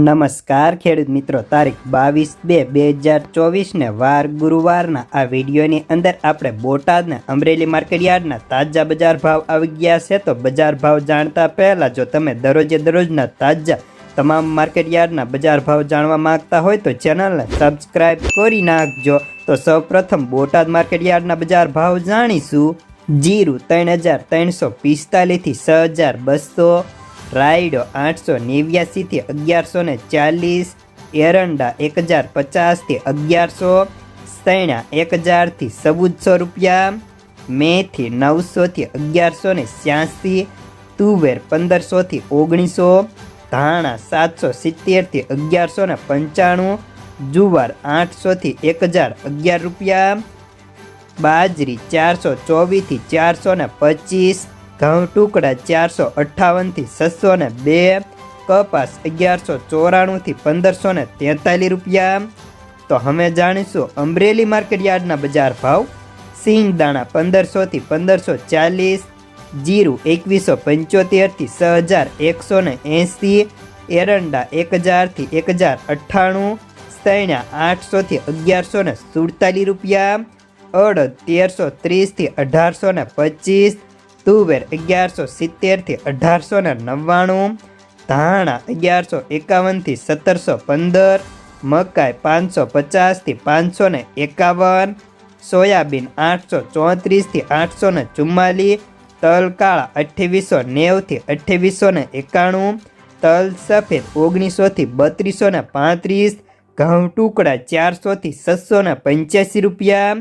નમસ્કાર, ખેડૂત મિત્રો. તારીખ બાવીસ બે બે હજાર ચોવીસને વાર ગુરુવારના આ વિડીયોની અંદર આપણે બોટાદના અમરેલી માર્કેટયાર્ડના તાજા બજાર ભાવ આવી ગયા છે. તો બજાર ભાવ જાણતા પહેલાં જો તમે દરરોજે દરરોજના તાજા તમામ માર્કેટ યાર્ડના બજાર ભાવ જાણવા માંગતા હોય તો ચેનલને સબસ્ક્રાઈબ કરી નાખજો. તો સૌપ્રથમ બોટાદ માર્કેટ યાર્ડના બજાર ભાવ જાણીશું. જીરું ત્રણ હજાર ત્રણસો પિસ્તાલીસથી છ હજાર બસો રાયડો આઠસો નેવ્યાસીથી અગિયારસો ને ચાલીસ, એરંડા એક હજાર પચાસથી અગિયારસો, સૈણા એક હજારથી ચૌદસો રૂપિયા, મેથી નવસોથી અગિયારસો ને છ્યાસી, તુવેર પંદરસોથી ઓગણીસો, ધાણા સાતસો સિત્તેરથી અગિયારસો ને પંચાણું, જુવાર આઠસોથી એક હજાર અગિયાર રૂપિયા, બાજરી ચારસો ચોવીસથી ચારસો ને પચીસ ઘઉં ટુકડા ચારસો અઠ્ઠાવનથી છસો ને બે, કપાસ અગિયારસો ચોરાણુંથી પંદરસો ને તેતાલીસ રૂપિયા. તો હવે જાણીશું અમરેલી માર્કેટ યાર્ડના બજાર ભાવ. સિંગ દાણા પંદરસોથી પંદરસો ચાલીસ, જીરું એકવીસો પંચોતેરથી છ હજાર એકસો ને એંસી, એરંડા એક હજારથી એક હજાર અઠ્ઠાણું સૈણા આઠસોથી અગિયારસો ને સુડતાલીસ રૂપિયા, અડદ તેરસો ત્રીસથી અઢારસો ને પચીસ તુવેર અગિયારસો સિત્તેરથી અઢારસો ને નવ્વાણું, ધાણા અગિયારસો એકાવનથી સત્તરસો પંદર, મકાઈ પાંચસો પચાસથી પાંચસો ને એકાવન, સોયાબીન આઠસો ચોત્રીસથી આઠસો ને ચુમ્માલીસ તલ કાળા અઠ્ઠાવીસો નેવથી અઠ્ઠાવીસો ને એકાણું તલ સફેદ ઓગણીસોથી બત્રીસો ને પાંત્રીસ, ઘઉં ટુકડા ચારસોથી છસો ને પંચ્યાસી રૂપિયા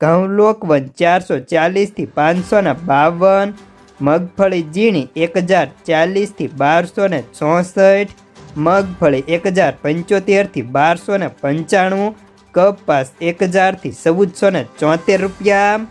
ઘઉં વન ચારસો ચાલીસથી પાંચસો ને બાવન, મગફળી ઝીણી એક હજાર ચાલીસથી બારસો ને ચોસઠ, મગફળી એક હજાર પંચોતેરથી બારસો ને પંચાણું, કપાસ એક હજારથી ચૌદસો ને ચોતેર રૂપિયા.